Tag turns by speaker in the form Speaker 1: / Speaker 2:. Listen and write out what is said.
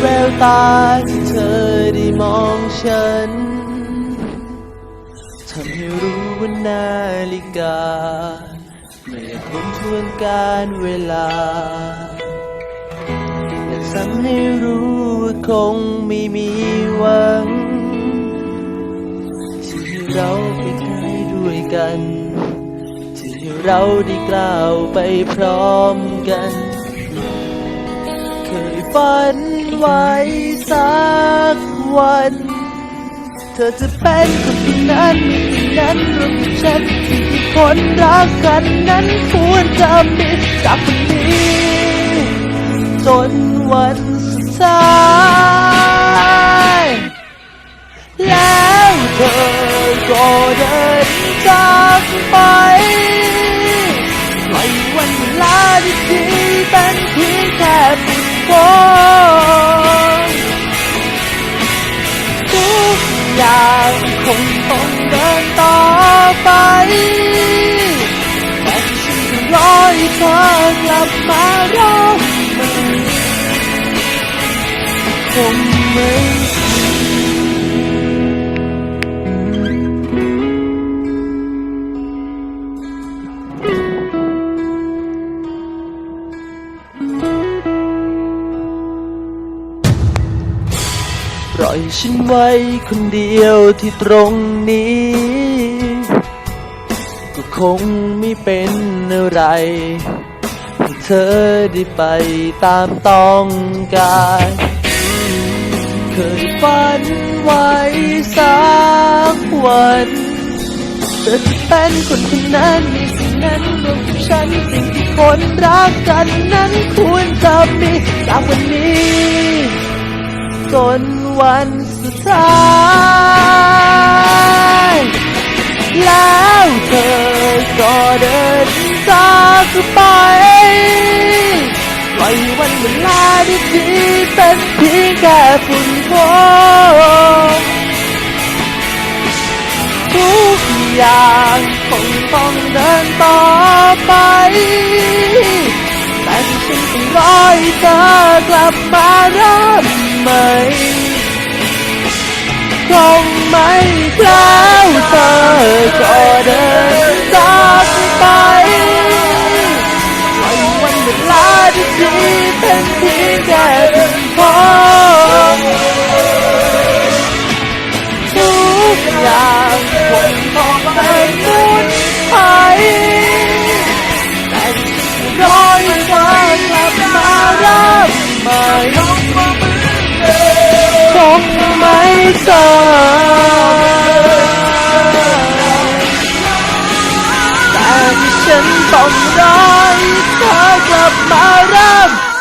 Speaker 1: แววตาที่เธอได้มองฉันทำให้รู้ว่านาฬิกา ไม่อยากรบทวนการเวลาและทำให้รู้ว่าคงไม่มีหวังที่เราไปไกลด้วยกัน ที่เราได้กล่าวไปพร้อมกัน เคยฝันไว้สักวัน เธอจะเป็นคนคนนั้นคนนั้นรวมกับฉันที่คนรักกันนั้นควรจะมีจากวันนี้ จนวันสุดท้ายแล้วเธอก็เดินจากไปปล่อยวันเวลาดี เดินต่อไปแต่ฉันจะรอให้เธอกลับมารอ ล่อยฉันไว้คนเดียวที่ตรงนี้ ก็คงไม่เป็นอะไรให้เธอได้ไปตามต้องการ เคยฝันไว้สักวันเธอจะเป็นคนคนนั้นมีสิ่งนั้นรวมกับฉันสิ่งที่คนรักกันนั้นควรจะมีจากวันนี้ จน วันสุดท้ายแล้วเธอก็เดินจากไปปล่อยวันเวลาดีๆเป็นเพียงแค่ฝุ่นฝนทุกอย่างคงต้องเดินต่อไปแต่ฉันต้องรอให้เธอกลับมาเริ่มใหม่ คงไม่แล้วเธอก็เดินจากไปปล่อยวันเวลาดีเป็นเพียงแค่เพียงพอทุกอย่างคงต้องเป็นมุนไปแต่ฉันรอให้เธอกลับมาเริ่มใหม่คง ฉันเธอกลับมาเริ่ม